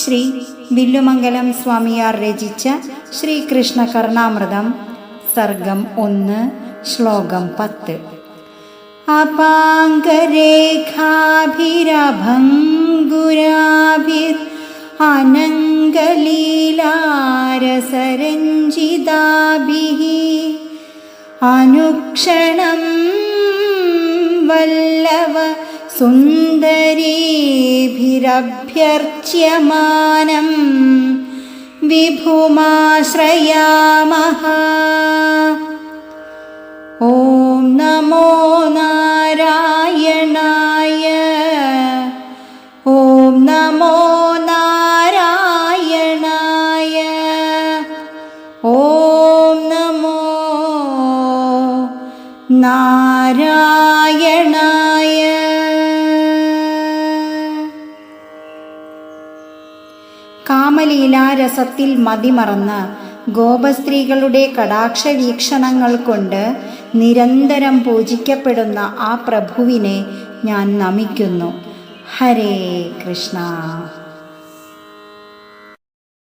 ശ്രീ വില്ലുമംഗലം സ്വാമിയാർ രചിച്ച ശ്രീകൃഷ്ണ കർണാമൃതം സർഗം ഒന്ന് ശ്ലോകം പത്ത്. അപാംഗരേഖാഭിരഭംഗുരാഭിർ അനംഗലീലാരസരഞ്ജിതാഭിः അനുക്ഷണം सुन्दरीभिरभ्यर्च्यमानं विभुमाश्रयामः। ॐ नमो नारायणाय। ॐ नमो नारायणाय। ॐ नमो नारायणाय। കാമലീലാരസത്തിൽ മതിമറന്ന് ഗോപസ്ത്രീകളുടെ കടാക്ഷ വീക്ഷണങ്ങൾ കൊണ്ട് നിരന്തരം പൂജിക്കപ്പെടുന്ന ആ പ്രഭുവിനെ ഞാൻ നമിക്കുന്നു. ഹരേ കൃഷ്ണ.